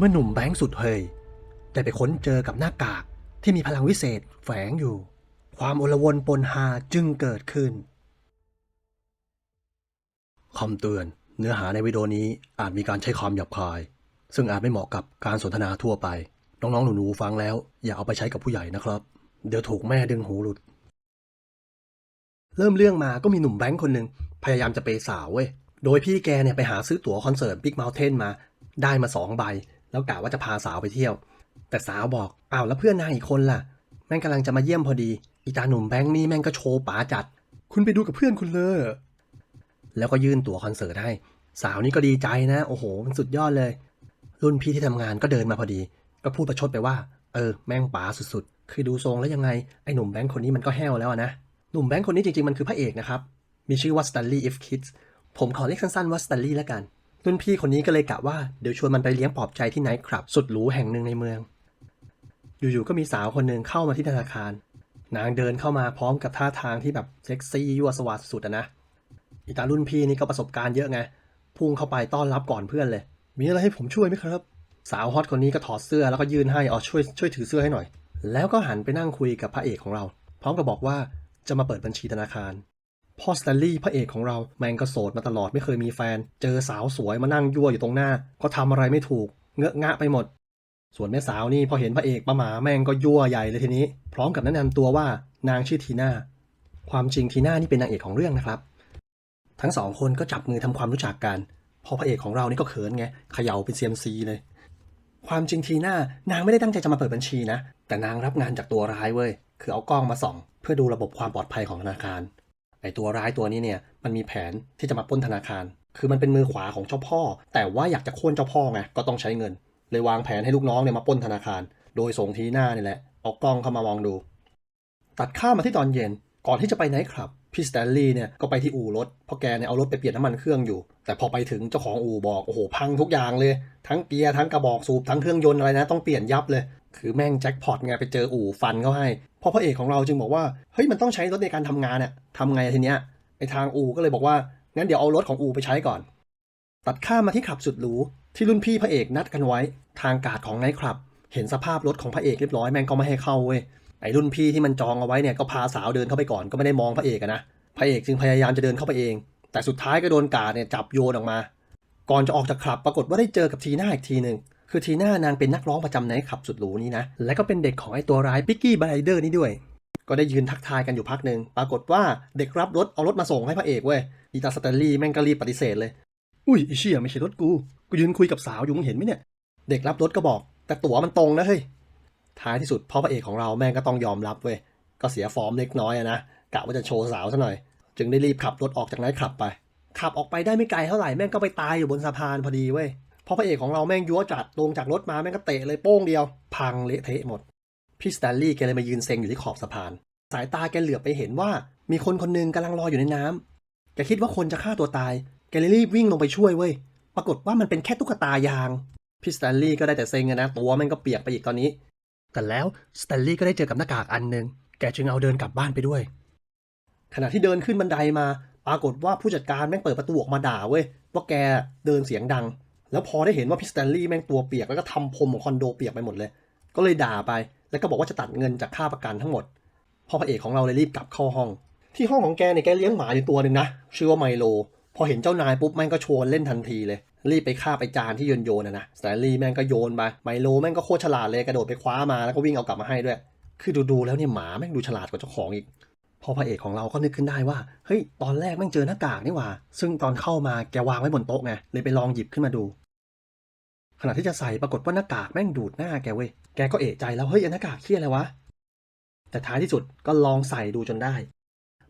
เมื่อหนุ่มแบงค์สุดเฮยได้ไปค้นเจอกับหน้ากากที่มีพลังวิเศษแฝงอยู่ ความโอลวนปนหาจึงเกิดขึ้นคำเตือน เนื้อหาในวิดีโอนี้อาจมีการใช้คำหยาบคาย ซึ่งอาจไม่เหมาะกับการสนทนาทั่วไป น้องๆ หนูๆ ฟังแล้ว อย่าเอาไปใช้กับผู้ใหญ่นะครับ เดี๋ยวถูกแม่ดึงหูหลุด เริ่มเรื่องมาก็มีหนุ่มแบงค์คนหนึ่งพยายามจะเปสาวเว้ย โดยพี่แกเนี่ยไปหาซื้อตั๋วคอนเสิร์ต Big Mountain มา ได้มาสองใบ แล้วกะว่าจะพาสาวไปเที่ยว แต่สาวบอกอ้าวแล้วเพื่อนนายอีกคนล่ะ แม่งกำลังจะมาเยี่ยมพอดีอีตาหนุ่มแบงค์นี่แม่งก็โชว์ป๋าจัด คุณไปดูกับเพื่อนคุณเลยแล้วก็ยื่นตั๋วคอนเสิร์ตให้สาวนี่ก็ดีใจนะ โอ้โหมันสุดยอดเลย รุ่นพี่ที่ทำงานก็เดินมาพอดี ก็พูดประชดไปว่า เออ แม่งป๋าสุดๆ คือดูทรงแล้วยังไง ไอ้หนุ่มแบงค์คนนี้มันก็แห้วแล้วนะ หนุ่มแบงค์คนนี้จริงๆ มันคือพระเอกนะครับ มีชื่อว่า Stanley If Kids ผมขอเรียกสั้นๆว่า Stanley แล้วกัน รุ่นพี่คนนี้ก็เลยกะว่าเดี๋ยวชวนมันไปเลี้ยงปลอบใจที่ไนท์คลับ สุดหรูแห่งหนึ่งในเมือง อยู่ๆก็มีสาวคนหนึ่งเข้ามาที่ธนาคาร นางเดินเข้ามาพร้อมกับท่าทางที่แบบเซ็กซี่ยั่วสวาดสุดนะอีตารุ่นพี่นี่ก็ประสบการณ์เยอะไงพุ่งเข้าไปต้อนรับก่อนเพื่อนเลย มีอะไรให้ผมช่วยไหมครับ สาวฮอตคนนี้ก็ถอดเสื้อแล้วก็ยื่นให้อ๋อช่วยช่วยถือเสื้อให้หน่อย แล้วก็หันไปนั่งคุยกับพระเอกของเรา พร้อมกับบอกว่าจะมาเปิดบัญชีธนาคาร พ่อสแตนลีย์พระเอกของเราแมงก็โสดมาตลอดไม่เคยมีแฟน เจอสาวสวยมานั่งยั่วอยู่ตรงหน้า ก็ทำอะไรไม่ถูก เงอะงะไปหมด ส่วนแม่สาวนี่พอเห็นพระเอกประหมาแม่งก็ยั่วใหญ่เลยทีนี้ พร้อมกับแนะนำตัวว่านางชื่อทีน่าความจริงทีน่านี่เป็นนางเอกของเรื่องนะครับ ทั้งสองคนก็จับมือทำความรู้จักกันพอพระเอกของเรานี่ก็เขินไงเขย่าเป็นเซียมซีเลย ความจริงทีน่านางไม่ได้ตั้งใจจะมาเปิดบัญชีนะ แต่นางรับงานจากตัวร้ายเว้ย คือเอากล้องมาส่อง เพื่อดูระบบความปลอดภัยของธนาคาร ไอตัวร้ายตัวนี้เนี่ยมันมีแผนที่จะมาป้นธนาคาร คือมันเป็นมือขวาของเจ้าพ่อ แต่ว่าอยากจะโค่นเจ้าพ่อไงก็ต้องใช้เงิน เลยวางแผนให้ลูกน้องเนี่ยมาป้นธนาคาร โดยส่งทีหน่านี่แหละเอากล้องเข้ามามองดู ตัดข้ามมาที่ตอนเย็นก่อนที่จะไปไนท์คลับพี่สแตนลีย์เนี่ยก็ไปที่อู่รถเพราะแกเนี่ยเอารถไปเปลี่ยนน้ำมันเครื่องอยู่ แต่พอไปถึงเจ้าของอู่บอกโอ้โหพังทุกอย่างเลย ทั้งเกียร์ทั้งกระบอกสูบทั้งเครื่องยนต์อะไรนะ ต้องเปลี่ยนยับเลย คือแม่งแจ็คพอตไงไปเจออู่ฟันเขาให้พอพระเอกของเราจึงบอกว่าเฮ้ยมันต้องใช้รถในการทำงานเนี่ยทำไงทีเนี้ยไอทางอู่ก็เลยบอกว่างั้นเดี๋ยวเอารถของอู่ไปใช้ก่อน ตัดข้ามมาที่คลับสุดหรูที่รุ่นพี่พระเอกนัดกันไว้ ทางการดของไนท์คลับ เห็นสภาพรถของพระเอกเรียบร้อยแม่งก็ไม่ให้เข้าเว้ยไอรุ่นพี่ที่มันจองเอาไว้เนี่ยก็พาสาวเดินเข้าไปก่อนก็ไม่ได้มองพระเอกนะพระเอกจึงพยายามจะเดินเข้าไปเอง แต่สุดท้ายก็โดนกาดเนี่ยจับโยนออกมา ก่อนจะออกจากคลับปรากฏว่าได้เจอกับทีน่าอีกทีหนึ่ง คือทีน่านางเป็นนักร้องประจำในคลับสุดหรูนี้นะ และก็เป็นเด็กของไอ้ตัวร้ายปิกกี้บไบเดอร์นี่ด้วย ก็ได้ยืนทักทายกันอยู่พักหนึ่งปรากฏว่าเด็กรับรถเอารถมาส่งให้พระเอกเว้ยอีตาสแตนลีย์แม่งก็รีบปฏิเสธเลย อุ้ยไอเชี่ยไม่ใช่รถกู กูยืนคุยกับสาวอยู่มึงเห็นไหมเนี่ย เด็กรับรถก็บอก แต่ตั๋วมันตรงนะเฮ้ย ท้ายที่สุดพ่อพระเอกของเราแม่งก็ต้องยอมรับเว้ย ก็เสียฟอร์มเล็กน้อยอะนะ กะว่าจะโชว์สาวซะหน่อย จึงได้รีบขับรถออกจากไนท์คลับไป ขับออกไปได้ไม่ไกลเท่าไหร่แม่งก็ไปตายอยู่บนสะพานพอดีเว้ย เพราะพระเอกของเราแม่งยั่วจัดลงจากรถมาแม่งก็เตะเลยโป้งเดียว พังเละเทะหมด พี่สแตนลีย์แกเลยมายืนเซ็งอยู่ที่ขอบสะพาน สายตาแกเหลือบไปเห็นว่า มีคนคนหนึงกำลังรออยู่ในน้ำแกคิดว่าคนจะฆ่าตัวตาย แกเลยรีบวิ่งลงไปช่วยเว้ย ปรากฏว่ามันเป็นแค่ตุ๊กตายาง พี่สแตนลีย์ก็ได้แต่เซ็งนะ ตัวแม่งก็เปียกไปอีกตอนนี้ แต่แล้วสแตนลีย์ก็ได้เจอกับหน้ากากอันหนึ่งแกจึงเอาเดินกลับบ้านไปด้วย ขณะที่เดินขึ้นบันไดมา ปรากฏว่าผู้จัดการแม่งเปิดประตูออกมาด่าเว้ย ว่าแกเดินเสียงดัง แล้วพอได้เห็นว่าพี่สแตนลีย์แม่งตัวเปียกแล้วก็ทำพรมของคอนโดเปียกไปหมดเลย ก็เลยด่าไป แล้วก็บอกว่าจะตัดเงินจากค่าประกันทั้งหมดพ่อพระเอกของเราเลยรีบกลับเข้าห้อง ที่ห้องของแกเนี่ยแกเลี้ยงหมาอยู่ตัวหนึ่งนะชื่อว่าไมโล พอเห็นเจ้านายปุ๊บแม่งก็ชวนเล่นทันทีเลย รีบไปฆ่าไปจานที่โยนโยนนะนะสแตนลีย์แม่งก็โยนไปไมโลแม่งก็โคตรฉลาดเลยกระโดดไปคว้ามาแล้วก็วิ่งเอากลับมาให้ด้วย คือดูๆแล้วเนี่ยหมาแม่งดูฉลาดกว่าเจ้าของอีกพอพระเอกของเราก็นึกขึ้นได้ว่า เฮ้ย ตอนแรกแม่งเจอหน้ากากนี่หว่า ซึ่งตอนเข้ามาแกวางไว้บนโต๊ะไง เลยไปลองหยิบขึ้นมาดู ขณะที่จะใส่ปรากฏว่าหน้ากากแม่งดูดหน้าแกเว้ย แกก็เอะใจแล้วเฮ้ยหน้ากากเคี้ยอะไรวะ แต่ท้ายที่สุดก็ลองใส่ดูจนได้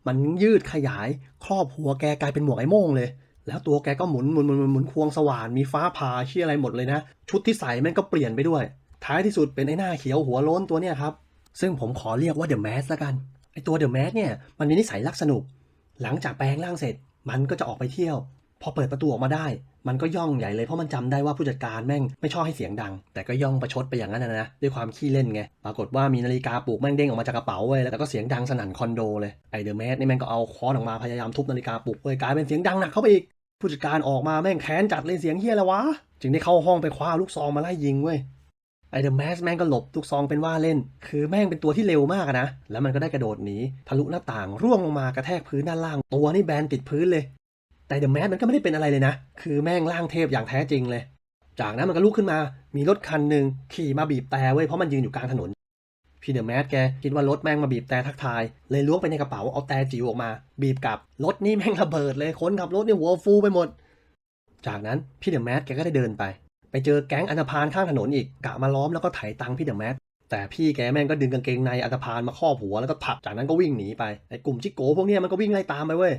มันยืดขยายครอบหัวแกกลายเป็นหมวกไอ้โม่งเลย แล้วตัวแกก็หมุนหมุนหมุนหมุนหมุนควงสว่านมีฟ้าผ่าเชี่ยอะไรหมดเลยนะ ชุดที่ใส่แม่งก็เปลี่ยนไปด้วย ท้ายที่สุดเป็นไอ้หน้าเขียวหัวโล้นตัวเนี้ยครับ ซึ่งผมขอเรียกว่าเดอะแมสละกัน ไอตัวเดอะแมสเนี่ยมันมีนิสัยรักสนุก หลังจากแปลงร่างเสร็จ มันก็จะออกไปเที่ยว พอเปิดประตูออกมาได้ มันก็ย่องใหญ่เลยเพราะมันจำได้ว่าผู้จัดการแม่งไม่ชอบให้เสียงดัง แต่ก็ย่องประชดไปอย่างนั้นนะนะด้วยความขี้เล่นไงปรากฏว่ามีนาฬิกาปลุกแม่งเด้งออกมาจากกระเป๋าเว้ยแล้วก็เสียงดังสนั่นคอนโดเลยไอเดอะแมสนี่แม่งก็เอาค้อนออกมาพยายามทุบนาฬิกาปลุกเว้ยกลายเป็นเสียงดังหนักเข้าไปอีกผู้จัดการออกมาแม่งแค้นจัดเลยเสียงเฮียแล้ววะจึงได้เข้าห้องไปคว้าลูกซองมาไล่ยิงเว้ยไอเดอะแมสแม่งก็หลบลูกซองเป็นว่าเล่น คือแม่งเป็นตัวที่เร็วมากนะ แล้วมันก็ได้กระโดดหนีทะลุหน้าต่างร่วงลงมากระแทกพื้นด้านล่าง ตัวนี่แบนติดพื้นเลย แต่เดอะแมสมันก็ไม่ได้เป็นอะไรเลยนะ คือแม่งร่างเทพอย่างแท้จริงเลย จากนั้นมันก็ลุกขึ้นมา มีรถคันหนึ่งขี่มาบีบแต่เว้ย เพราะมันยืนอยู่กลางถนน พี่เดอะแมสแกคิดว่ารถแม่งมาบีบแต่ทักทาย เลยล้วงไปในกระเป๋าเอาแต่จิ๋วออกมา บีบกลับ รถนี่แม่งระเบิดเลยคนขับรถนี่หัวฟูไปหมด จากนั้นพี่เดอะแมสแกก็ได้เดินไป ไปเจอแก๊งอันธพาลข้างถนนอีก กะมาล้อมแล้วก็ไถ่ตังค์พี่เดอะแมสแต่พี่แกแม่งก็ดึงกางเกงในอันธพาลมาครอบหัวแล้วก็ผลักจากนั้นก็วิ่งหนีไปไอ้กลุ่มจิโก้พวกเนี้ยมันก็วิ่งไล่ตามไปเว้ย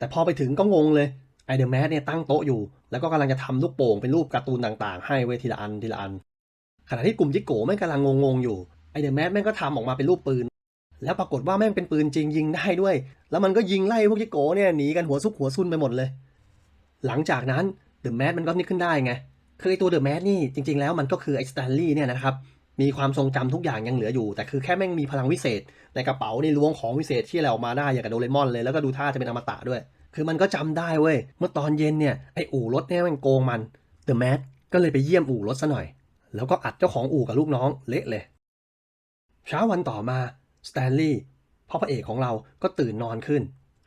แต่พอไปถึงก็งงเลยไอเดอะแมสเนี่ยตั้งโต๊ะอยู่ แล้วก็กำลังจะทำลูกโป่งเป็นรูปการ์ตูนต่างๆ ให้เว้ทีละอันทีละอัน ขณะที่กลุ่มจิโก้แม่งกำลังงงๆอยู่ไอเดอะแมสแม่งก็ทำออกมาเป็นรูปปืน แล้วปรากฏว่าแม่งเป็นปืนจริงยิงได้ด้วย แล้วมันก็ยิงไล่พวกจิโก้เนี่ยหนีกันหัวซุกหัวซุนไปหมดเลย หลังจากนั้นเดอะแมสมันก็นึกขึ้นได้ไงคือไอตัวเดอะแมสนี่จริงๆแล้วมันก็คือไอสแตนลีย์เนี่ยนะครับ มีความทรงจำทุกอย่างยังเหลืออยู่ แต่คือแค่แม่งมีพลังวิเศษ ในกระเป๋านี่ล้วงของวิเศษที่อะไรออกมาได้อย่างกับโดเรมอนเลยแล้วก็ดูท่าจะเป็นอมตะด้วย คือมันก็จำได้เว้ยเมื่อตอนเย็นเนี่ยไออู่รถเนี่ยแม่งโกงมันเดอะแมสก็เลยไปเยี่ยมอู่รถซะหน่อย แล้วก็อัดเจ้าของอู่กับลูกน้องเละเลยเช้าวันต่อมาสแตนลีย์พ่อพระเอกของเราก็ตื่นนอนขึ้น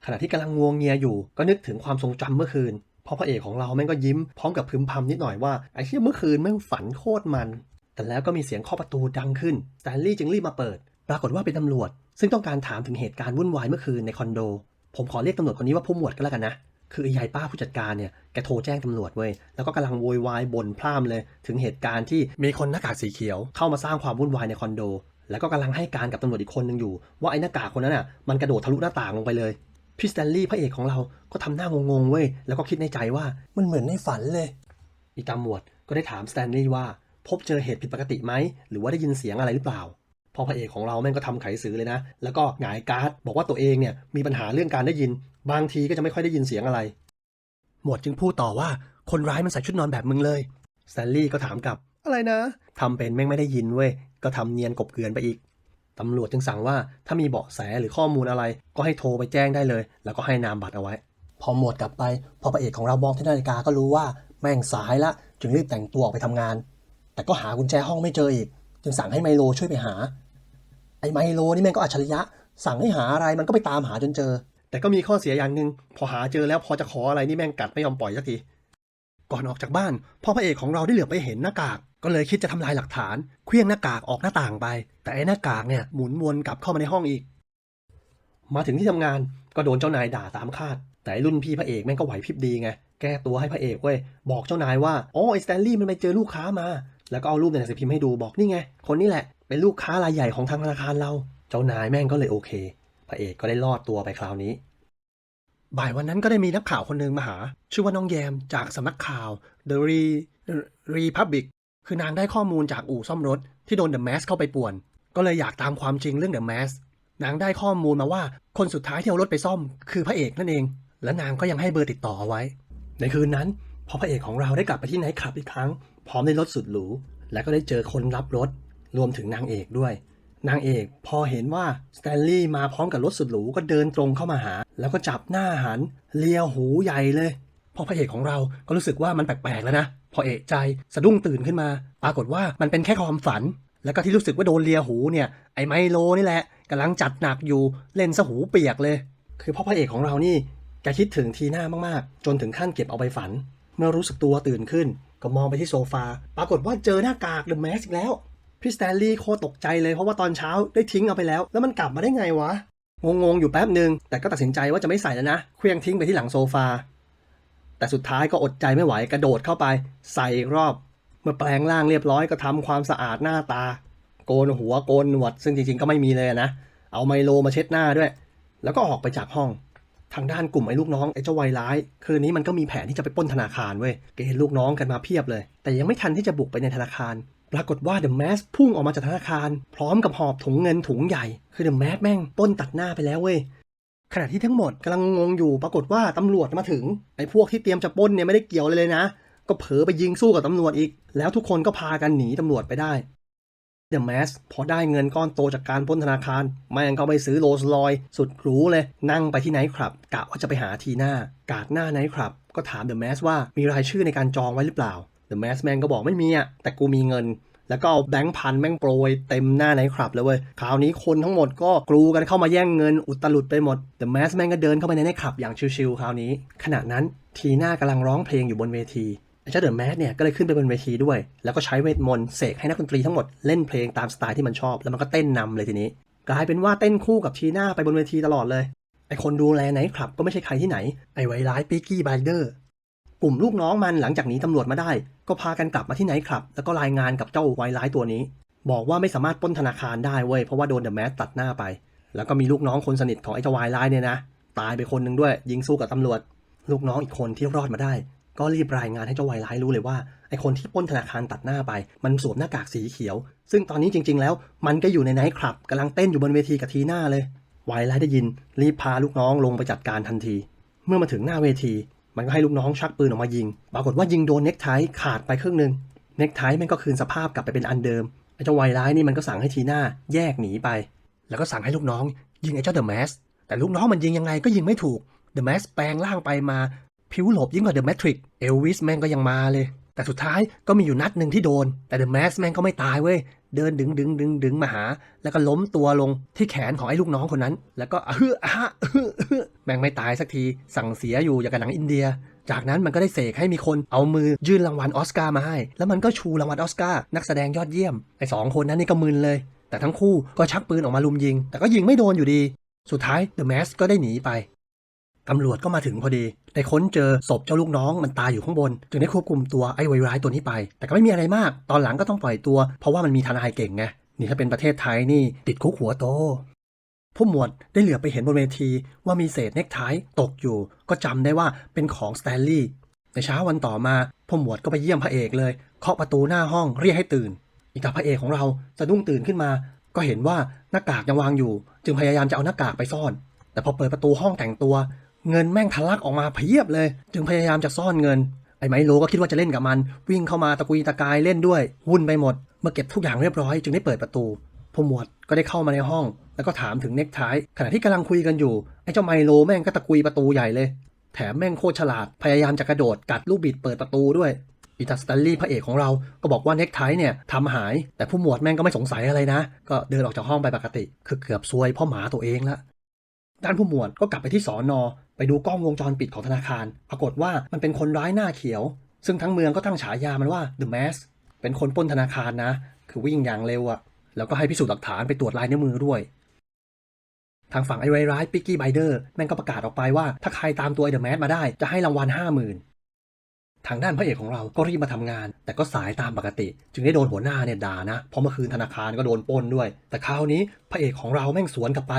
ขณะที่กำลังงวงเงียอยู่ ก็นึกถึงความทรงจำเมื่อคืนพ่อพระเอกของเราแม่งก็ยิ้มพร้อมกับพึมพำนิดหน่อยว่าไอ้ที่เมื่อคืนแม่งฝันโคตรมัน แต่แล้วก็มีเสียงเคาะประตูดังขึ้นสแตนลีย์จึงรีบมาเปิด ปรากฏว่าเป็นตำรวจ ซึ่งต้องการถามถึงเหตุการณ์วุ่นวายเมื่อคืนในคอนโด ผมขอเรียกตำรวจคนนี้ว่าผู้หมวดก็แล้วกันนะ คือไอ้ยายป้าผู้จัดการเนี่ย แกโทรแจ้งตำรวจเว้ย แล้วก็กำลังโวยวายบ่นพร่ำเลย ถึงเหตุการณ์ที่มีคนหน้ากากสีเขียว เข้ามาสร้างความวุ่นวายในคอนโด แล้วก็กำลังให้การกับตำรวจอีกคนหนึ่งอยู่ ว่าไอ้หน้ากากคนนั้นอะ มันกระโดดทะลุหน้าต่างลงไปเลย พี่สแตนลีย์พระเอกของเรา ก็ทำหน้างงๆเว้ย แล้วก็คิดในใจว่า มันเหมือนในฝันเลย อีตำรวจก็ได้ถามสแตนลีย์ว่า พบเจอเหตุผิดปกติไหม หรือว่าได้ยินเสียงอะไรหรือเปล่า พอพระเอกของเราแม่งก็ทำไขสือเลยนะ แล้วก็หงายการ์ด บอกว่าตัวเองเนี่ยมีปัญหาเรื่องการได้ยิน บางทีก็จะไม่ค่อยได้ยินเสียงอะไร หมวดจึงพูดต่อว่าคนร้ายมันใส่ชุดนอนแบบมึงเลยสแตนลีย์ก็ถามกลับ อะไรนะทำเป็นแม่งไม่ได้ยินเว้ย ก็ทำเนียนกบเกลือนไปอีกตำรวจจึงสั่งว่าถ้ามีเบาะแสหรือข้อมูลอะไร ก็ให้โทรไปแจ้งได้เลย แล้วก็ให้นามบัตรเอาไว้ พอหมวดกลับไป พอพระเอกของเรามองที่นาฬิกาก็รู้ว่าแม่งสายละ จึงรีบแต่งตัวออกไปทำงาน แต่ก็หากุญแจห้องไม่เจออีก จึงสั่งให้ไมโลช่วยไปหา ไอ้ไมโลนี่แม่งก็อัจฉริยะ สั่งให้หาอะไรมันก็ไปตามหาจนเจอ แต่ก็มีข้อเสียอย่างหนึ่งพอหาเจอแล้วพอจะขออะไรนี่แม่งกัดไม่ยอมปล่อยสักที ก่อนออกจากบ้านพ่อพระเอกของเราได้เหลือไปเห็นหน้ากาก ก็เลยคิดจะทำลายหลักฐาน เคลี้ยงหน้ากากออกหน้าต่างไป แต่ไอ้หน้ากากเนี่ยหมุนวนกลับเข้ามาในห้องอีก มาถึงที่ทำงานก็โดนเจ้านายด่าตามคาด แต่รุ่นพี่พระเอกแม่งก็ไหวพริบดีไงแก้ตัวให้พระเอกเว้ยบอกเจ้านายว่าอ๋อไอ้สแตนลีย์มันไปเจอลูกค้ามา แล้วก็เอารูปในหนังสือพิมพ์ให้ดูบอกนี่ไง คนนี้แหละเป็นลูกค้ารายใหญ่ของทางธนาคารเรา เจ้านายแม่งก็เลยโอเค พระเอกก็ได้รอดตัวไปคราวนี้ บ่ายวันนั้นก็ได้มีนักข่าวคนหนึ่งมาหา ชื่อว่าน้องแยมจากสำนักข่าว The Re Republic คือนางได้ข้อมูลจากอู่ซ่อมรถที่โดน The Mask เข้าไปป่วน ก็เลยอยากตามความจริงเรื่อง The Mask นางได้ข้อมูลมาว่าคนสุดท้ายที่เอารถไปซ่อม คือพระเอกนั่นเอง และนางก็ยังให้เบอร์ติดต่อเอาไว้ ในคืนนั้นพอพระเอกของเราได้กลับไปที่ไนท์คลับอีกครั้ง พร้อมในรถสุดหรู และก็ได้เจอคนรับรถรวมถึงนางเอกด้วย นางเอกพอเห็นว่าสแตนลีย์มาพร้อมกับรถสุดหรูก็เดินตรงเข้ามาหา แล้วก็จับหน้าหันเลียหูใหญ่เลย พอพระเอกของเราก็รู้สึกว่ามันแปลกๆแล้วนะ พอเอกใจสะดุ้งตื่นขึ้นมา ปรากฏว่ามันเป็นแค่ความฝัน แล้วก็ที่รู้สึกว่าโดนเลียหูเนี่ยไอไมโลนี่แหละกำลังจัดหนักอยู่เล่นซะหูเปียกเลย คือพ่อพระเอกของเรานี่แกคิดถึงทีหน้ามากๆ จนถึงขั้นเก็บเอาไปฝัน เมื่อรู้สึกตัวตื่นขึ้น ก็มองไปที่โซฟา ปรากฏว่าเจอหน้ากากเดอแมสอีกแล้ว พี่สแตนลีย์โคตรตกใจเลยเพราะว่าตอนเช้าได้ทิ้งเอาไปแล้ว แล้วมันกลับมาได้ไงวะ งงๆอยู่แป๊บหนึ่งแต่ก็ตัดสินใจว่าจะไม่ใส่แล้วนะเคลื่องทิ้งไปที่หลังโซฟา แต่สุดท้ายก็อดใจไม่ไหวกระโดดเข้าไป ใส่อีกรอบ เมื่อแปลงร่างเรียบร้อยก็ทำความสะอาดหน้าตา โกนหัวโกนหนวดซึ่งจริงๆก็ไม่มีเลยนะ เอาไมโลมาเช็ดหน้าด้วย แล้วก็ออกไปจากห้อง ทางด้านกลุ่มไอ้ลูกน้องไอ้เจ้าวัยร้าย คืนนี้มันก็มีแผนที่จะไปป้นธนาคารเว้ยเกณฑ์ลูกน้องกันมาเพียบเลย แต่ยังไม่ทันที่จะบุกไปในธนาคาร ปรากฏว่าเดอะแมสพุ่งออกมาจากธนาคาร พร้อมกับหอบถุงเงินถุงใหญ่ คือเดอะแมสแม่งป้นตัดหน้าไปแล้วเว้ยขณะที่ทั้งหมดกำลังงงอยู่ ปรากฏว่าตำรวจมาถึงไอ้พวกที่เตรียมจะป้นเนี่ยไม่ได้เกี่ยวเลยเลยนะ ก็เผลอไปยิงสู้กับตำรวจอีก แล้วทุกคนก็พากันหนีตำรวจไปได้ เดอะแมสพอได้เงินก้อนโตจากการปล้นธนาคาร แม่งก็ไปซื้อโรลส์รอย สุดหรูเลย นั่งไปที่ไนท์คลับกะว่าจะไปหาทีหน่ากาดหน้าไนท์คลับ ก็ถามเดอะแมสว่ามีรายชื่อในการจองไว้หรือเปล่าเดอะแมสแมนก็บอกไม่มีอะแต่กูมีเงิน แล้วก็เอาแบงค์พันแม่งโปรยเต็มหน้าไนท์คลับเลยเว้ยคราวนี้คนทั้งหมดก็กรูกันเข้ามาแย่งเงินอุตลุดไปหมดเดอะแมสแมนก็เดินเข้าไปในไนท์คลับอย่างชิลๆคราวนี้ ขณะนั้นทีหน่ากำลังร้องเพลงอยู่บนเวที อ้เจ้าเดอะแมสเนี่ยก็เลยขึ้นไปบนเวทีด้วย แล้วก็ใช้เวทมนต์เสกให้นักดนตรีทั้งหมดเล่นเพลงตามสไตล์ที่มันชอบ แล้วมันก็เต้นนำเลยทีนี้ กลายเป็นว่าเต้นคู่กับทีน่าไปบนเวทีตลอดเลย ไอคนดูแลไนท์คลับก็ไม่ใช่ใครที่ไหน ไอไวร้ายปิกกี้ไบเดอร์ กลุ่มลูกน้องมันหลังจากหนี้ตำรวจมาได้ ก็พากันกลับมาที่ไนท์คลับ แล้วก็รายงานกับเจ้าไวร้ายตัวนี้ บอกว่าไม่สามารถป้นธนาคารได้เว้ย เพราะว่าโดนเดอะแมสตัดหน้าไป แล้วก็มีลูกน้องคนสนิทของไอเจ้าไวร้ายเนี่ยนะ ตายไปคนหนึ่งด้วย ยิงสู้กับตำรวจ ลูกน้องอีกคนที่รอดมาได้ ก็รีบรายงานให้เจ้าไวร้ายรู้เลยว่าไอคนที่ป้นธนาคารตัดหน้าไป มันสวมหน้ากากสีเขียว ซึ่งตอนนี้จริง ๆ แล้ว มันก็อยู่ในไนท์คลับกำลังเต้นอยู่บนเวทีกับทีหน้าเลยไวร้ายได้ยิน รีบพาลูกน้องลงไปจัดการทันที เมื่อมาถึงหน้าเวที มันก็ให้ลูกน้องชักปืนออกมายิง ปรากฏว่ายิงโดนเน็กไทขาดไปครึ่งหนึ่งเน็กไทมันก็คืนสภาพกลับไปเป็นอันเดิมไอเจ้าไวร้ายนี่มันก็สั่งให้ทีหน้าแยกหนีไป แล้วก็สั่งให้ลูกน้อง ยิงไอ้เจ้าเดอะแมสแต่ลูกน้องมันยิงยังไงก็ยิงไม่ถูกเดอะแมสแปลงร่างไปมา ผิวหลบยิ่งกว่าเดอะแมทริกเอลวิสแม่งก็ยังมาเลย แต่สุดท้ายก็มีอยู่นัดหนึ่งที่โดน แต่เดอะแมสแม่งก็ไม่ตายเว้ย เดินดึงดึงดึงดึงมาหา แล้วก็ล้มตัวลงที่แขนของไอ้ลูกน้องคนนั้น แล้วก็อะฮึอฮะแม่งไม่ตายสักที สั่งเสียอยู่อย่างกับหนังอินเดียจากนั้นมันก็ได้เสกให้มีคนเอามือยื่นรางวัลออสการ์มาให้ แล้วมันก็ชูรางวัลออสการ์นักแสดงยอดเยี่ยม ไอ้สองคนนั้นนี่ก็มึนเลย แต่ทั้งคู่ก็ชักปืนออกมาลุมยิง แต่ก็ยิงไม่โดนอยู่ดี สุดท้ายเดอะแมสก็ได้หนีไป ตำรวจก็มาถึงพอดี ได้ค้นเจอศพเจ้าลูกน้องมันตายอยู่ข้างบน จึงได้ควบคุมตัวไอ้ไวร้ายตัวนี้ไป แต่ก็ไม่มีอะไรมาก ตอนหลังก็ต้องปล่อยตัว เพราะว่ามันมีทนายเก่งไง นี่ถ้าเป็นประเทศไทยนี่ติดคุกหัวโต ผู้หมวดได้เหลือไปเห็นบนเวทีว่ามีเศษเน็กไทตกอยู่ ก็จำได้ว่าเป็นของสแตนลีย์ ในเช้าวันต่อมาผู้หมวดก็ไปเยี่ยมพระเอกเลย เคาะประตูหน้าห้องเรียกให้ตื่น อีตาพระเอกของเราสะดุ้งตื่นขึ้นมา ก็เห็นว่าหน้ากากยังวางอยู่ จึงพยายามจะเอาหน้ากากไปซ่อน แต่พอเปิดประตูห้องแต่งตัว เงินแม่งทะลักออกมาเพียบเลย จึงพยายามจะซ่อนเงิน ไอ้ไมโลก็คิดว่าจะเล่นกับมัน วิ่งเข้ามาตะกุยตะกายเล่นด้วย วุ่นไปหมด เมื่อเก็บทุกอย่างเรียบร้อยจึงได้เปิดประตูผู้หมวดก็ได้เข้ามาในห้อง แล้วก็ถามถึงเน็กไทขณะที่กำลังคุยกันอยู่ ไอ้เจ้าไมโลแม่งก็ตะกุยประตูใหญ่เลย แถมแม่งโคตรฉลาด พยายามจะกระโดดกัดลูกบิดเปิดประตูด้วยอีตาสแตนลีย์พระเอกของเราก็บอกว่าเน็กไทเนี่ยทำหาย แต่ผู้หมวดแม่งก็ไม่สงสัยอะไรนะ ก็เดินออกจากห้องไปปกติ คือเกือบซวยเพ่อหมาตัวเองละด้านผู้หมวดก็กลับไปที่สอนอ ไปดูกล้องวงจรปิดของธนาคาร ปรากฏว่ามันเป็นคนร้ายหน้าเขียว ซึ่งทั้งเมืองก็ตั้งฉายามันว่า The Mask เป็นคนปล้นธนาคารนะ คือวิ่งอย่างเร็วอะแล้วก็ให้พิสูจน์หลักฐานไปตรวจลายนิ้วมือด้วย ทางฝั่งไอ้ไวร้ายปิกกี้ไบเดอร์แม่งก็ประกาศออกไปว่าถ้าใครตามตัวไอ้เดอะแมสมาได้จะให้รางวัลห้าหมื่นทางด้านพระเอกของเราก็รีบมาทำงาน แต่ก็สายตามปกติ จึงได้โดนหัวหน้าเนี่ยด่านะ เพราะเมื่อคืนธนาคารก็โดนปล้นด้วย แต่คราวนี้พระเอกของเราแม่งสวนกลับไป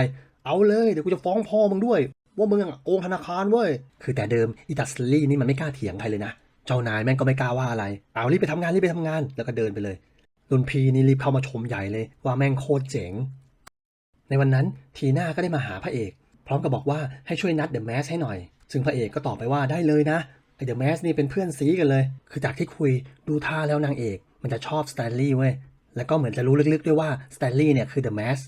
เอาเลยเดี๋ยวกูจะฟ้องพ่อมึงด้วย ว่ามึงอะโกงธนาคารเว้ย คือแต่เดิมอีตัสลี่นี่มันไม่กล้าเถียงใครเลยนะ เจ้านายแม่งก็ไม่กล้าว่าอะไร เอารีบไปทำงานรีบไปทำงาน แล้วก็เดินไปเลย รุ่นพีนี่รีบเข้ามาชมใหญ่เลยว่าแม่งโคตรเจ๋ง ในวันนั้นทีน่าก็ได้มาหาพระเอก พร้อมกับบอกว่าให้ช่วยนัดเดอะแมสให้หน่อย ซึ่งพระเอกก็ตอบไปว่าได้เลยนะไอเดอะแมสนี่เป็นเพื่อนซีกันเลย คือจากที่คุยดูท่าแล้วนางเอก มันจะชอบสแตนลีย์เว้ย แล้วก็เหมือนจะรู้ลึกๆด้วยว่าสแตนลีย์เนี่ยคือเดอะแมส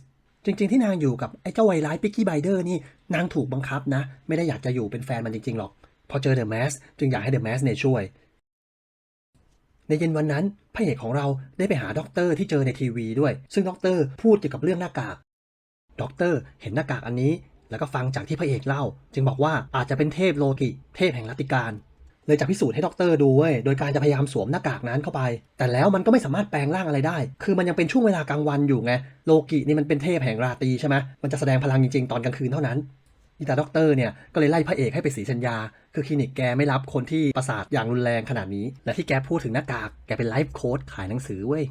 จริง ๆ ที่นางอยู่กับไอ้เจ้าไวร้ายปิกกี้ไบเดอร์นี่นางถูกบังคับนะ ไม่ได้อยากจะอยู่เป็นแฟนมันจริง ๆ หรอก พอเจอเดอะแมสจึงอยากให้เดอะแมสเนี่ยช่วย ในเย็นวันนั้นพระเอกของเราได้ไปหาด็อกเตอร์ที่เจอในทีวีด้วย ซึ่งด็อกเตอร์พูดเกี่ยวกับเรื่องหน้ากากด็อกเตอร์เห็นหน้ากากอันนี้ แล้วก็ฟังจากที่พระเอกเล่า จึงบอกว่าอาจจะเป็นเทพโลกิ เทพแห่งรัตติการ เลยจะพิสูจน์ให้ด็อกเตอร์ดูเว้ย โดยการจะพยายามสวมหน้ากากนั้นเข้าไป แต่แล้วมันก็ไม่สามารถแปลงร่างอะไรได้ คือมันยังเป็นช่วงเวลากลางวันอยู่ไง โลกินี่มันเป็นเทพแห่งราตรีใช่ไหมมันจะแสดงพลังจริงๆ ตอนกลางคืนเท่านั้นอีตาด็อกเตอร์เนี่ย ก็เลยไล่พระเอกให้ไปสีสัญญา คือคลินิกแกไม่รับคนที่ประสาทอย่างรุนแรงขนาดนี้ และที่แกพูดถึงหน้ากาก แกเป็นไลฟ์โค้ดขายหนังสือเว้ย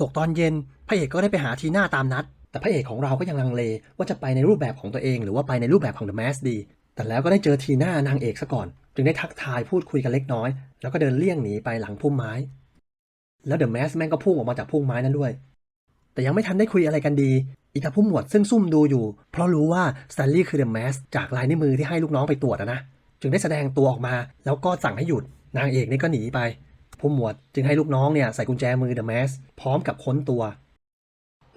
ตกตอนเย็น พระเอกก็ได้ไปหาทีหน้าตามนัด แต่พระเอกของเราก็ยังลังเลว่าจะไปในรูปแบบของตัวเอง หรือว่าไปในรูปแบบของ The Mask ดี แต่แล้วก็ได้เจอทีหน้านางเอกซะก่อน จึงได้ทักทายพูดคุยกันเล็กน้อย แล้วก็เดินเลี่ยงหนีไปหลังพุ่มไม้ แล้ว The Mask แม่งก็พุ่งออกมาจากพุ่มไม้นั้นด้วย แต่ยังไม่ทันได้คุยอะไรกันดี อีตาผู้หมวดซึ่งซุ่มดูอยู่ เพราะรู้ว่าสแตนลีย์คือเดอะแมสจากลายนิ้วมือที่ให้ลูกน้องไปตรวจอะนะ จึงได้แสดงตัวออกมา แล้วก็สั่งให้หยุด นางเอกนี่ก็หนีไป ผู้หมวดจึงให้ลูกน้องเนี่ยใส่กุญแจมือเดอะแมสพร้อมกับค้นตัว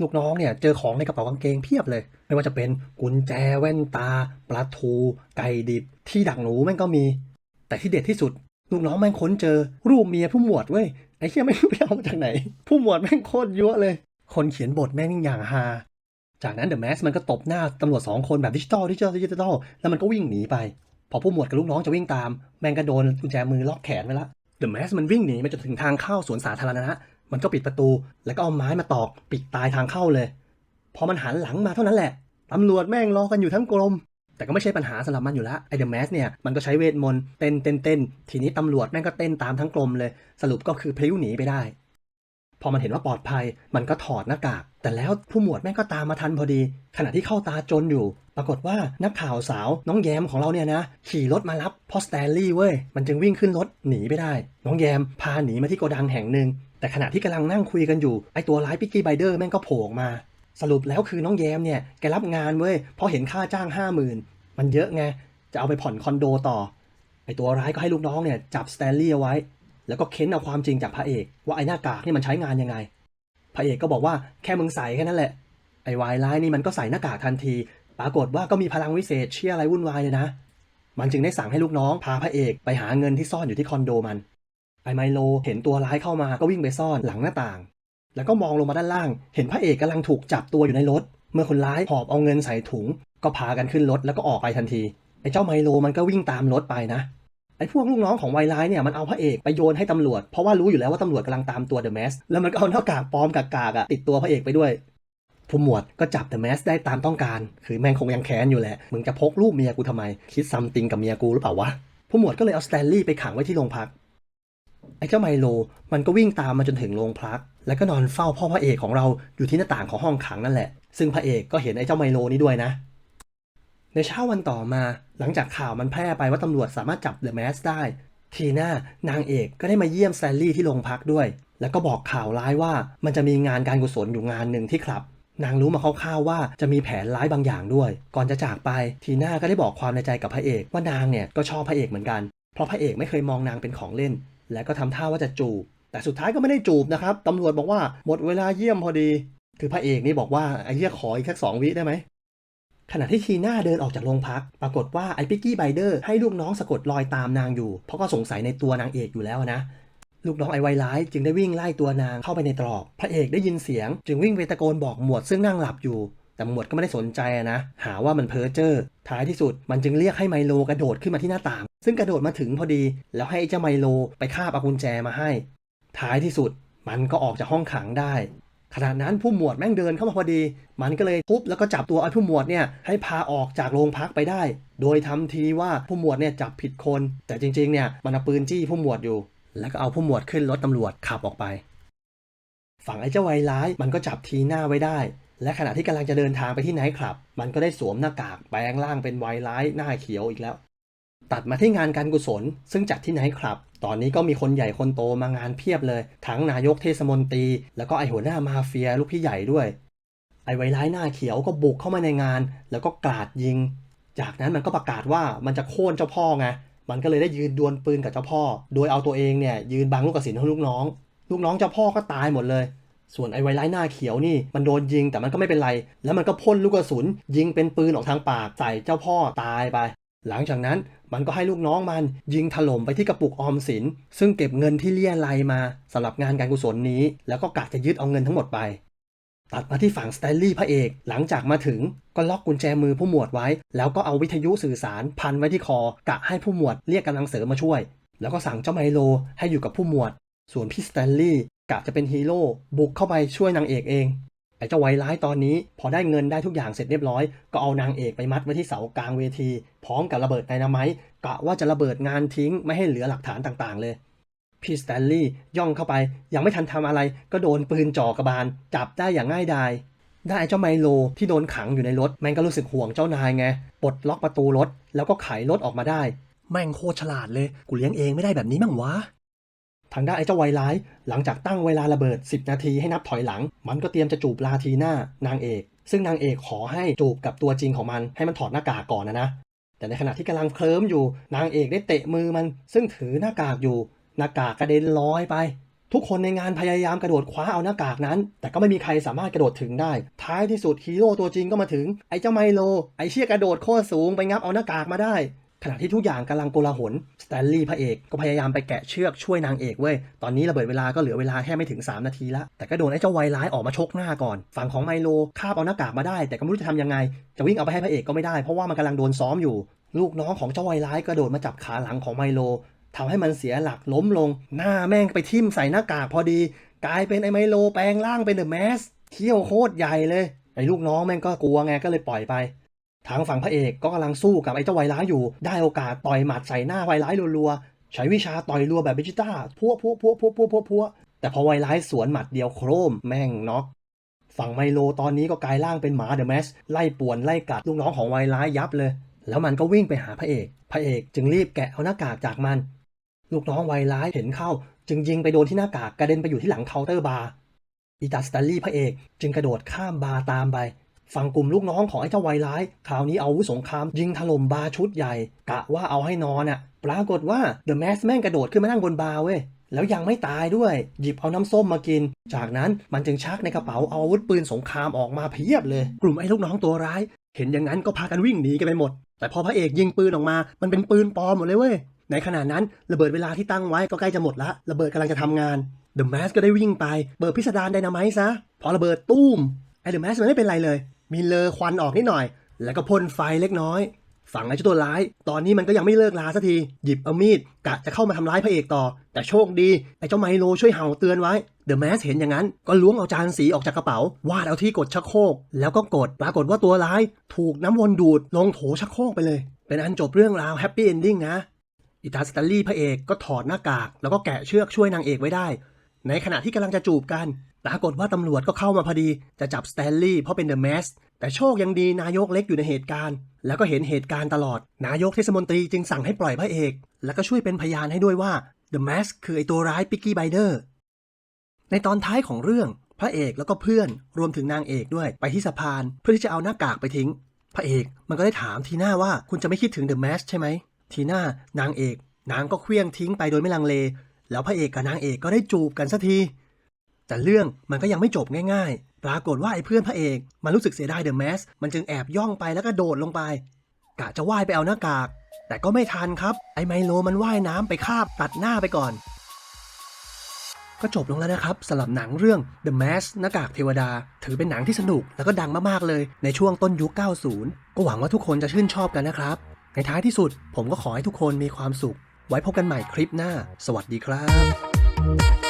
ลูกน้องเนี่ยเจอของในกระเป๋ากางเกงเพียบเลย ไม่ว่าจะเป็นกุญแจแว่นตาปลาทู ไก่ดิบ ที่ดักหนูแม่งก็มี แต่ที่เด็ดที่สุด ลูกน้องแม่งค้นเจอ รูปเมียผู้หมวดเว้ยไอ้เหี้ยไม่รู้ไปเอามาจากไหน ผู้หมวดแม่งโคตรยั่วเลย คนเขียนบทแม่งอย่างฮาจากนั้นเดอะแมสมันก็ตบหน้าตำรวจสองคนแบบดิจิตอลดิจิตอลดิจิตอลแล้วมันก็วิ่งหนีไป พอผู้หมวดกับลูกน้องจะวิ่งตาม แม่งก็โดนกุญแจมือล็อกแขนไว้ละเดอะแมสมันวิ่งหนีมาจนถึงทางเข้าสวนสาธารณะ มันก็ปิดประตู แล้วก็เอาไม้มาตอกปิดตายทางเข้าเลย พอมันหันหลังมาเท่านั้นแหละตำรวจแม่งรอกันอยู่ทั้งกรม แต่ก็ไม่ใช่ปัญหาสำหรับมันอยู่แล้วไอเดอะแมสเนี่ยมันก็ใช้เวทมนต์เต้นเต้นเต้นทีนี้ตำรวจแม่งก็เต้นตามทั้งกรมเลย สรุปก็คือพลิ้วหนีไปได้ พอมันเห็นว่าปลอดภัย มันก็ถอดหน้ากาก แต่แล้วผู้หมวดแม่งก็ตามมาทันพอดี ขณะที่เข้าตาจนอยู่ ปรากฏว่านักข่าวสาวน้องแยมของเราเนี่ยนะขี่รถมารับพอสแตนลี่เว้ยมันจึงวิ่งขึ้นรถหนีไปได้ น้องแยมพาหนีมาที่โกดังแห่งหนึ่ง แต่ขณะที่กำลังนั่งคุยกันอยู่ไอตัวร้ายปิกกี้ไบเดอร์แม่งก็โผล่มา สรุปแล้วคือน้องแย้มเนี่ยแกรับงานเว้ยเพราะเห็นค่าจ้างห้าหมื่นมันเยอะไงจะเอาไปผ่อนคอนโดต่อไอตัวร้ายก็ให้ลูกน้องเนี่ยจับสแตนลี่เอาไว้ แล้วก็เค้นเอาความจริงจากพระเอก ว่าไอหน้ากากนี่มันใช้งานยังไง พระเอกก็บอกว่าแค่มึงใส่แค่นั้นแหละไอวายร้ายนี่มันก็ใส่หน้ากากทันที ปรากฏว่าก็มีพลังวิเศษเชี่ยอะไรวุ่นวายเลยนะ มันจึงได้สั่งให้ลูกน้องพาพระเอกไปหาเงินที่ซ่อนอยู่ที่คอนโดมัน ไอไมโลเห็นตัวร้ายเข้ามาก็วิ่งไปซ่อนหลังหน้าต่าง แล้วก็มองลงมาด้านล่าง เห็นพระเอกกำลังถูกจับตัวอยู่ในรถ เมื่อคนร้ายหอบเอาเงินใส่ถุง ก็พากันขึ้นรถแล้วก็ออกไปทันทีไอ้เจ้าไมโลมันก็วิ่งตามรถไปนะไอ้พวกลูกน้องของไวร้ายเนี่ยมันเอาพระเอกไปโยนให้ตำรวจ เพราะว่ารู้อยู่แล้วว่าตำรวจกำลังตามตัวเดอะแมสแล้วมันก็เอาหน้ากากปลอมกากๆอะติดตัวพระเอกไปด้วยผู้หมวดก็จับเดอะแมสได้ตามต้องการ คือแม่งคงยังแค้นอยู่แหละ มึงจะพกรูปเมียกูทำไม คิดซัมติงกับเมียกูหรือเปล่าวะผู้หมวดก็เลยเอาสแตนลีย์ไปขังไว้ที่โรงพัก ไอ้เจ้าไมโลมันก็วิ่งตามมาจนถึงโรงพัก แล้วก็นอนเฝ้าพ่อพระเอกของเราอยู่ที่หน้าต่างของห้องขังนั่นแหละ ซึ่งพระเอกก็เห็นไอ้เจ้าไมโลนี้ด้วยนะ ในเช้าวันต่อมาหลังจากข่าวมันแพร่ไปว่าตำรวจสามารถจับเดอะแมสได้ ทีน่านางเอกก็ได้มาเยี่ยมแซลลี่ที่โรงพักด้วย แล้วก็บอกข่าวร้ายว่ามันจะมีงานการกุศลอยู่งานหนึ่งที่คลับนางรู้มาคร่าวๆว่าจะมีแผนร้ายบางอย่างด้วย ก่อนจะจากไปทีน่าก็ได้บอกความในใจกับพระเอกว่านางเนี่ยก็ชอบพระเอกเหมือนกัน เพราะพระเอกไม่เคยมองนางเป็นของเล่น และก็ทำท่าว่าจะจูบ แต่สุดท้ายก็ไม่ได้จูบนะครับตำรวจบอกว่าหมดเวลาเยี่ยมพอดี คือพระเอกนี่บอกว่าไอ้เหี้ยขออีกแค่สองวิได้ไหมขณะที่ทีน่าเดินออกจากโรงพัก ปรากฏว่าไอ้ปิกกี้ไบเดอร์ให้ลูกน้องสะกดรอยตามนางอยู่ เพราะก็สงสัยในตัวนางเอกอยู่แล้วนะ ลูกน้องไอ้ไวร้ายจึงได้วิ่งไล่ตัวนางเข้าไปในตรอก พระเอกได้ยินเสียง จึงวิ่งไปตะโกนบอกหมวดซึ่งนั่งหลับอยู่ แต่หมวดก็ไม่ได้สนใจนะ หาว่ามันเพ้อเจ้อท้ายที่สุดมันจึงเรียกให้ไมโลกระโดดขึ้นมาที่หน้าต่าง ซึ่งกระโดดมาถึงพอดี แล้วให้เจ้าไมโลไปคาบเอากุญแจมาให้ ท้ายที่สุดมันก็ออกจากห้องขังได้ขณะนั้นผู้หมวดแม่งเดินเข้ามาพอดี มันก็เลยทุบแล้วก็จับตัวไอ้ผู้หมวดเนี่ยให้พาออกจากโรงพักไปได้ โดยทำทีว่าผู้หมวดเนี่ยจับผิดคน แต่จริงๆเนี่ยมันเอาปืนจี้ผู้หมวดอยู่ แล้วก็เอาผู้หมวดขึ้นรถตำรวจขับออกไป ฝั่งไอ้เจ้าไวร้ายมันก็จับทีหน้าไว้ได้ และขณะที่กำลังจะเดินทางไปที่ไนท์คลับ มันก็ได้สวมหน้ากากแปลงร่างเป็นไวร้ายหน้าเขียวอีกแล้ว ตัดมาที่งานการกุศล ซึ่งจัดที่ไนท์คลับ ตอนนี้ก็มีคนใหญ่คนโตมางานเพียบเลย ทั้งนายกเทศมนตรี แล้วก็ไอหัวหน้ามาเฟียลูกพี่ใหญ่ด้วย ไอไวร้ายหน้าเขียวก็บุกเข้ามาในงาน แล้วก็กราดยิง จากนั้นมันก็ประกาศว่ามันจะโค่นเจ้าพ่อไง มันก็เลยได้ยืนดวลปืนกับเจ้าพ่อ โดยเอาตัวเองเนี่ยยืนบังลูกกระสินของลูกน้อง ลูกน้องเจ้าพ่อก็ตายหมดเลย ส่วนไอ้ไวร้ายหน้าเขียวนี่มันโดนยิงแต่มันก็ไม่เป็นไร แล้วมันก็พ่นลูกกระสุน ยิงเป็นปืนออกทางปากใส่เจ้าพ่อตายไป หลังจากนั้นมันก็ให้ลูกน้องมันยิงถล่มไปที่กระปุกออมสิน ซึ่งเก็บเงินที่เลี่ยไรมาสำหรับงานการกุศลนี้ แล้วก็กะจะยึดเอาเงินทั้งหมดไป ตัดมาที่ฝั่งสแตนลีย์พระเอก หลังจากมาถึงก็ล็อกกุญแจมือผู้หมวดไว้ แล้วก็เอาวิทยุสื่อสารพันไว้ที่คอ กะให้ผู้หมวดเรียกกำลังเสริมมาช่วย แล้วก็สั่งเจ้าไมโลให้อยู่กับผู้หมวด ส่วนพี่สแตนลีย์ กะจะเป็นฮีโร่บุกเข้าไปช่วยนางเอกเองไอ้เจ้าไวร้ายตอนนี้พอได้เงินได้ทุกอย่างเสร็จเรียบร้อย ก็เอานางเอกไปมัดไว้ที่เสากลางเวที พร้อมกับระเบิดไดนาไมต์กะว่าจะระเบิดงานทิ้งไม่ให้เหลือหลักฐานต่างๆ เลยพี่สแตนลีย์ย่องเข้าไป ยังไม่ทันทำอะไร ก็โดนปืนจ่อกระบาล จับได้อย่างง่ายดายได้ไอ้เจ้าไมโลที่โดนขังอยู่ในรถแม่งก็รู้สึกห่วงเจ้านายไงปลดล็อกประตูรถ แล้วก็ไขรถออกมาได้ แม่งโคตรฉลาดเลย กูเลี้ยงเองไม่ได้แบบนี้มั้งวะ ทางด้านไอ้เจ้าไวร้าย หลังจากตั้งเวลาระเบิด 10 นาทีให้นับถอยหลัง มันก็เตรียมจะจูบลาทีหน้านางเอก ซึ่งนางเอกขอให้จูบกับตัวจริงของมันให้มันถอดหน้ากากก่อนนะนะ แต่ในขณะที่กำลังเคลิ้มอยู่ นางเอกได้เตะมือมัน ซึ่งถือหน้ากากอยู่ หน้ากากกระเด็นลอยไป ทุกคนในงานพยายามกระโดดคว้าเอาหน้ากากนั้น แต่ก็ไม่มีใครสามารถกระโดดถึงได้ ท้ายที่สุดฮีโร่ตัวจริงก็มาถึง ไอ้เจ้าไมโล ไอ้เชี่ยกระโดดโคตรสูงไปงับเอาหน้ากากมาได้ ขณะที่ทุกอย่างกำลังโกลาหล สแตนลีย์พระเอกก็พยายามไปแกะเชือกช่วยนางเอกเว้ย ตอนนี้ระเบิดเวลาก็เหลือเวลาแค่ไม่ถึง 3 นาทีละ แต่ก็โดนไอ้เจ้าไวร้ายออกมาชกหน้าก่อน ฝั่งของไมโลคาบเอาหน้ากากมาได้ แต่ก็ไม่รู้จะทำยังไง จะวิ่งเอาไปให้พระเอกก็ไม่ได้ เพราะว่ามันกำลังโดนซ้อมอยู่ ลูกน้องของเจ้าไวร้ายกระโดดมาจับขาหลังของไมโลทำให้มันเสียหลักล้มลง หน้าแม่งไปทิ่มใส่หน้ากากพอดี กลายเป็นไอ้ไมโลแปลงร่างเป็นเดอะแมสเขี้ยวโคตรใหญ่เลยไอ้ลูกน้องแม่งก็กลัวไงก็เลยปล่อยไป ทางฝั่งพระเอกก็กำลังสู้กับไอ้เจ้าไวร้ายอยู่ ได้โอกาสต่อยหมัดใส่หน้าไวร้ายรัวๆ ใช้วิชาต่อยรัวแบบเบจิต้าพัวพัวพัวพัวพัวพัวพัวแต่พอไวร้ายสวนหมัดเดียวโครมแม่งน็อกฝั่งไมโลตอนนี้ก็กลายร่างเป็นหมาเดอะแมสไล่ป่วนไล่กัดลูกน้องของไวร้ายยับเลย แล้วมันก็วิ่งไปหาพระเอก พระเอกจึงรีบแกะเอาหน้ากากจากมัน ลูกน้องไวร้ายเห็นเข้า จึงยิงไปโดนที่หน้ากากกระเด็นไปอยู่ที่หลังเคาน์เตอร์บาร์อีตาสตนลีย์พระเอกจึงกระโดดข้ามบาร์ตามไป ฝั่งกลุ่มลูกน้องของไอ้เจ้าไวร้าย คราวนี้เอาอาวุธสงคราม ยิงถล่มบาร์ชุดใหญ่ กะว่าเอาให้นอนอะ่ะ ปรากฏว่าเดอะแมสแม่งกระโดดขึ้นมานั่งบนบาร์เว้ย แล้วยังไม่ตายด้วย หยิบเอาน้ำส้มมากิน จากนั้นมันจึงชักในกระเป๋าเอาอาวุธปืนสงครามออกมาเพียบเลย กลุ่มไอ้ลูกน้องตัวร้าย เห็นอย่างนั้นก็พากันวิ่งหนีกันไปหมด แต่พอพระเอกยิงปืนออกมา มันเป็นปืนปลอมหมดเลยเว้ย ในขณะนั้นระเบิดเวลาที่ตั้งไว้ก็ใกล้จะหมดละ ระเบิดกำลังจะทำงาน เดอะแมสก็ได้วิ่งไป เปิดพิสดารไดนาไมต์ซะ พอระเบิดตุ้มไอ้เดอะแมสมันไม่เป็นไรเลย มีเลอควันออกนิดหน่อย แล้วก็พ่นไฟเล็กน้อยฝั่งไอ้เจ้าตัวร้าย ตอนนี้มันก็ยังไม่เลิกลาสักที หยิบเอามีดกะจะเข้ามาทำร้ายพระเอกต่อ แต่โชคดี ไอ้เจ้าไมโลช่วยเห่าเตือนไว้ เดอะแมสเห็นอย่างนั้น ก็ล้วงเอาจานสีออกจากกระเป๋า วาดเอาที่กดชักโครก แล้วก็กด ปรากฏว่าตัวร้าย ถูกน้ำวนดูดลงโถชักโครกไปเลย เป็นอันจบเรื่องราวแฮปปี้เอนดิ้งนะ อิตาสตันลี่พระเอกก็ถอดหน้ากาก แล้วก็แกะเชือกช่วยนางเอกไว้ได้ ในขณะที่กำลังจะจูบกัน ปรากฏว่าตำรวจก็เข้ามาพอดี จะจับสแตนลีย์เพราะเป็นเดอะแมสแต่โชคยังดีนายกเล็กอยู่ในเหตุการณ์ แล้วก็เห็นเหตุการณ์ตลอด นายกเทศมนตรีจึงสั่งให้ปล่อยพระเอก แล้วก็ช่วยเป็นพยานให้ด้วยว่า The Mask คือไอตัวร้ายปิกกี้ไบเดอร์ในตอนท้ายของเรื่อง พระเอกแล้วก็เพื่อนรวมถึงนางเอกด้วยไปที่สะพานเพื่อที่จะเอาหน้ากากไปทิ้ง พระเอกมันก็ได้ถามทีน่าว่าคุณจะไม่คิดถึงเดอะแมสใช่ไหมทีน่านางเอกนางก็เคลี้ยงทิ้งไปโดยไม่ลังเล แล้วพระเอกกับนางเอกก็ได้จูบกันสักที แต่เรื่องมันก็ยังไม่จบง่ายๆ ปรากฏว่าไอ้เพื่อนพระเอกมันรู้สึกเสียดายเดอะแมสมันจึงแอบย่องไปแล้วก็โดดลงไป กะจะว่ายไปเอาหน้ากาก แต่ก็ไม่ทันครับ ไอ้ไมโลมันว่ายน้ำไปคาบตัดหน้าไปก่อน ก็จบลงแล้วนะครับสำหรับหนังเรื่อง The Mask หน้ากากเทวดา ถือเป็นหนังที่สนุกแล้วก็ดังมากๆเลยในช่วงต้นยุค 90 ก็หวังว่าทุกคนจะชื่นชอบกันนะครับ ในท้ายที่สุด ผมก็ขอให้ทุกคนมีความสุข ไว้พบกันใหม่คลิปหน้า สวัสดีครับ